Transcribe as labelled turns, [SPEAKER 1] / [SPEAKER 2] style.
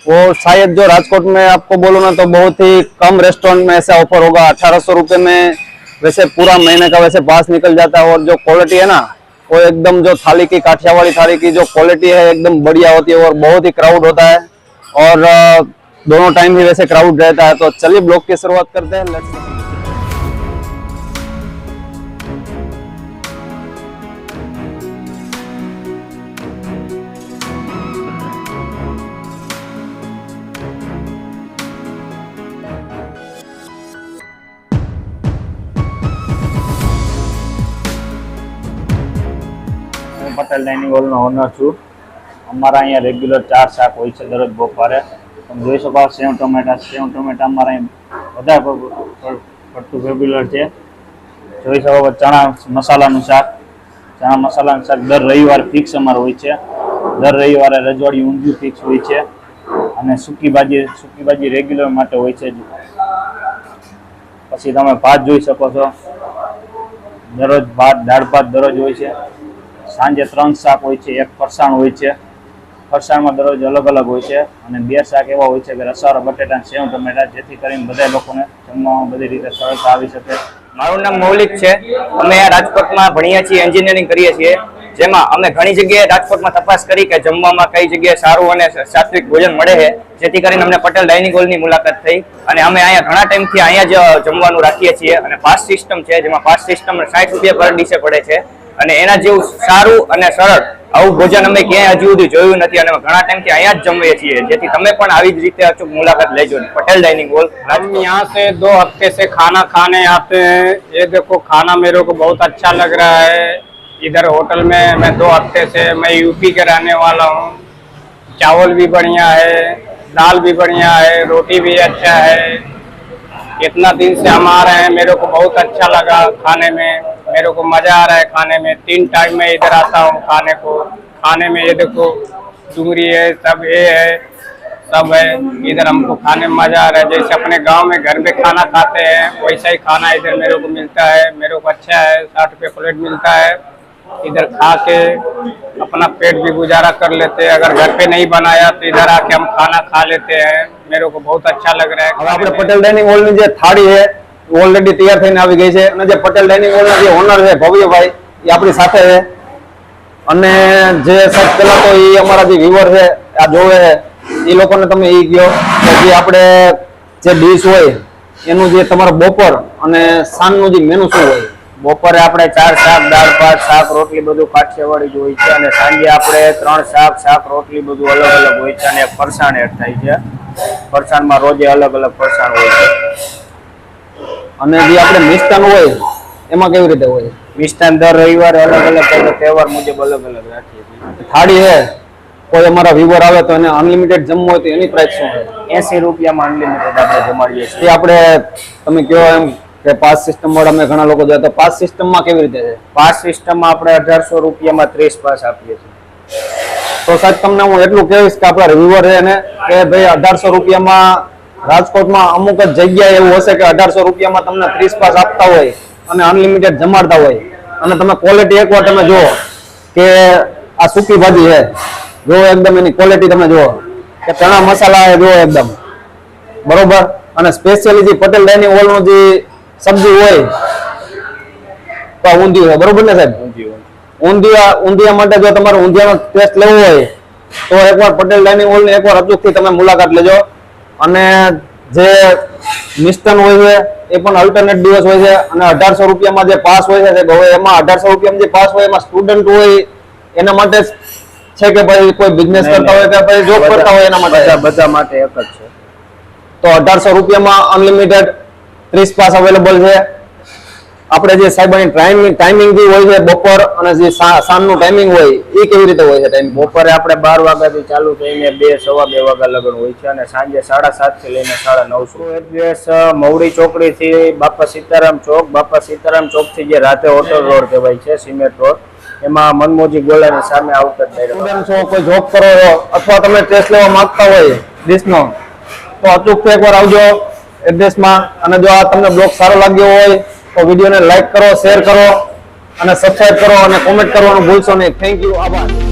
[SPEAKER 1] वो शायद जो राजकोट में आपको बोलो ना तो बहुत ही कम रेस्टोरेंट में ऐसा ऑफ़र होगा। अठारह सौ रुपये में वैसे पूरा महीने का वैसे पास निकल जाता है और जो क्वालिटी है ना, वो एकदम जो थाली की, काठियावाड़ी थाली की जो क्वालिटी है, एकदम बढ़िया होती है और बहुत ही क्राउड होता है। और दोनों टाइम ही वैसे क्राउड रहता है। तो चलिए, ब्लॉग की शुरुआत करते हैं। लेट्स
[SPEAKER 2] પટેલ ડાઇનિંગ હોલનો ઓનર છું. અમારા અહીંયા રેગ્યુલર ચાર શાક હોય છે દરરોજ બપોરે. તમે જોઈ શકો સેવ ટમેટા સેવ ટમેટા અમારા અહીં વધારે પડતું રેગ્યુલર છે. જોઈ શકો ચણા મસાલાનું શાક. ચણા મસાલાનું શાક દર રવિવારે ફિક્સ અમારું હોય છે. દર રવિવારે રજવાડી ઊંધિયું ફિક્સ હોય છે. અને સૂકી ભાજી સૂકી ભાજી રેગ્યુલર માટે હોય છે. પછી તમે ભાત જોઈ શકો છો. દરરોજ ભાત, દાળ ભાત દરરોજ હોય છે. સાંજે ત્રણ શાક હોય છે, એક ફરસાણ હોય છે. ફરસાણમાં દરરોજ અલગ અલગ હોય છે અને બે શાક એવા હોય છે કે રસાવાળા બટેટા, સેવ, ટમેટા, જેથી કરીને બધા લોકોને જમવામાં બધી રીતે સરળતા આવી શકે.
[SPEAKER 3] મારું નામ મૌલિક છે. અમે રાજકોટમાં ભણીએ છીએ એન્જિનિયરિંગ કરીએ છીએ. જેમાં અમે ઘણી જગ્યાએ રાજકોટમાં તપાસ કરી કે જમવામાં કઈ જગ્યાએ સારું અને સાત્વિક ભોજન મળે છે. જેથી કરીને અમને પટેલ ડાઇનિંગ હોલની મુલાકાત થઈ. અને અમે અહીંયા ઘણા ટાઈમથી અહીંયા જ જમવાનું રાખીએ છીએ. અને પાસ સિસ્ટમ છે, જેમાં પાસ સિસ્ટમ સાઠ રૂપિયા પર ડીશે પડે છે. અને એના જેવું સારું અને સરળ આવું ભોજન અમે ક્યાંય હજુ સુધી જોયું નથી અને અમે ઘણા ટાઈમથી અહીંયા જ જમીએ છીએ જેથી તમે પણ આવી જ રીતે અચૂક મુલાકાત લેજો પટેલ ડાઇનિંગ હોલ
[SPEAKER 4] हम यहाँ से दो हफ्ते से खाना खाने आते हैं ये देखो खाना मेरे को बहुत अच्छा लग रहा है इधर होटल में मैं दो हफ्ते से मैं यूपी के रहने वाला हूँ चावल भी बढ़िया है दाल भी बढ़िया है रोटी भी अच्छा है इतना दिन से हम आ रहे हैं मेरे को बहुत अच्छा लगा खाने में मेरे को मज़ा आ रहा है खाने में। तीन टाइम मैं इधर आता हूँ खाने को। खाने में ये देखो डूंगरी है सब ये है सब है। इधर हमको खाने में मज़ा आ रहा है। जैसे अपने गाँव में घर में खाना खाते हैं वैसा ही खाना इधर मेरे को मिलता है। मेरे को अच्छा है साठ रुपये प्लेट मिलता है। इधर खा के अपना पेट भी गुजारा कर लेते हैं। अगर घर पे नहीं बनाया तो इधर आके हम खाना खा लेते हैं। मेरे को बहुत अच्छा लग रहा है
[SPEAKER 1] पटेल
[SPEAKER 4] डाइनिंग
[SPEAKER 1] हॉल
[SPEAKER 4] में
[SPEAKER 1] जो थाली है ઓલરેડી તૈયાર થઈને આવી ગઈ છે. અને જે પટેલ ડાઇનિંગ હોલ જે ઓનર છે, ભવ્યભાઈ, એ આપણી સાથે છે. અને જે સાહેબ પેલા તો એ અમારા જે વ્યુઅર છે, આ જોવે એ લોકોને તમે એ કહો કે જે આપણે જે ડીશ હોય, એનું જે તમારું બપોર અને સાંજનું જે મેનુ શું હોય?
[SPEAKER 2] બપોરે આપણે ચાર શાક, દાળ, ભાત, શાક, રોટલી બધું કાઠિયાવાડી જ હોય છે અને સાંજે આપણે ત્રણ શાક શાક, રોટલી બધું અલગ અલગ હોય છે અને ફરસાણ એડ થાય છે. ફરસાણમાં રોજે અલગ અલગ ફરસાણ હોય છે.
[SPEAKER 1] અને જે આપણે મિષ્ટાન હોય એમાં કેવી રીતે હોય?
[SPEAKER 2] મિષ્ટાન દર રવિવારે અલગ અલગ તહેવાર મુજબ અલગ અલગ રાખીએ છીએ.
[SPEAKER 1] થાળી છે. કોઈ અમારા વ્યુઅર આવે તો એને અનલિમિટેડ જમવું હોય તો એની પ્રાઇસ શું હોય?
[SPEAKER 2] એસી રૂપિયામાં અનલિમિટેડ આપણે જમાડીએ છીએ.
[SPEAKER 1] એ આપણે તમે કહો એમ કે પાસ સિસ્ટમ વાળા અમે ઘણા લોકો જોયા તો પાસ સિસ્ટમમાં કેવી રીતે છે?
[SPEAKER 2] પાસ સિસ્ટમમાં આપણે અઢારસો રૂપિયામાં ત્રીસ પાસ આપીએ છીએ.
[SPEAKER 1] તો સાહેબ તમને હું એટલું કહીશ કે આપણા રિવ્યુઅર છે ને કે ભાઈ અઢારસો રૂપિયામાં રાજકોટમાં અમુક જ જગ્યાએ એવું હશે કે અઢારસો રૂપિયામાં તમને ત્રીસ પાસ આપતા હોય અને અનલિમિટેડ જમાડતા હોય. અને તમે ક્વોલિટી એકવાર તમે જુઓ કે આ સૂકી ભાજી છે. જો એકદમ એની ક્વોલિટી તમે જુઓ. કે ચણા મસાલા એ જુઓ એકદમ. બરોબર? અને સ્પેશિયલી જે પટેલ ડાઇનિંગ હોલનું જે સબ્જી હોય તો આ હોય બરોબર ને સાહેબ? ઊંધિયા ઊંધિયા. માટે જો તમારે ઊંધિયાનો ટેસ્ટ લેવો હોય તો એકવાર પટેલ ડાઇનિંગ હોલની એકવાર અચૂકથી તમે મુલાકાત લેજો. અને જે મિસ્ટન હોય છે એ પણ અલ્ટરનેટ દિવસ હોય છે અને અઢારસો રૂપિયામાં જે પાસ હોય છે હવે એમાં અઢારસો રૂપિયામાં જે પાસ હોય એમાં સ્ટુડન્ટ હોય એના માટે છે કે ભાઈ કોઈ બિઝનેસ કરતા હોય કે ભાઈ જોબ કરતા હોય એના માટે?
[SPEAKER 2] બધા માટે એક જ છે.
[SPEAKER 1] તો અઢારસો રૂપિયામાં અનલિમિટેડ ત્રીસ પાસ અવેલેબલ છે. આપણે જે સાહેબની ટાઈમિંગ ટાઈમિંગ બી હોય છે બપોર અને જે સાંજનું ટાઈમિંગ હોય એ કેવી રીતે હોય છે ટાઈમિંગ
[SPEAKER 2] બપોરે આપણે બાર વાગ્યાથી ચાલુ થઈને બે સવા બે વાગ્યા લગન હોય છે અને સાંજે સાડા સાતથી લઈને સાડા નવ સુધી એડ્રેસ મવડી ચોકડીથી બાપા સીતારામ ચોક બાપા સીતારામ ચોકથી જે રાતે હોટલ રોડ કહેવાય છે સિમેન્ટ રોડ એમાં મનમોજી ગોળાની સામે આવતા જ direct.
[SPEAKER 1] સ્ટુડન્ટ છો કોઈ જોબ કરો છો? અથવા તમે ટેસ્ટ લેવા માંગતા હોય દેશનો? તો અચૂકથી એકવાર આવજો એડ્રેસમાં અને જો આ તમને બ્લોગ સારો લાગ્યો હોય તો વિડીયોને લાઈક કરો શેર કરો અને સબસ્ક્રાઈબ કરો અને કોમેન્ટ કરવાનું ભૂલશો નહીં. થેન્ક યુ આભાર.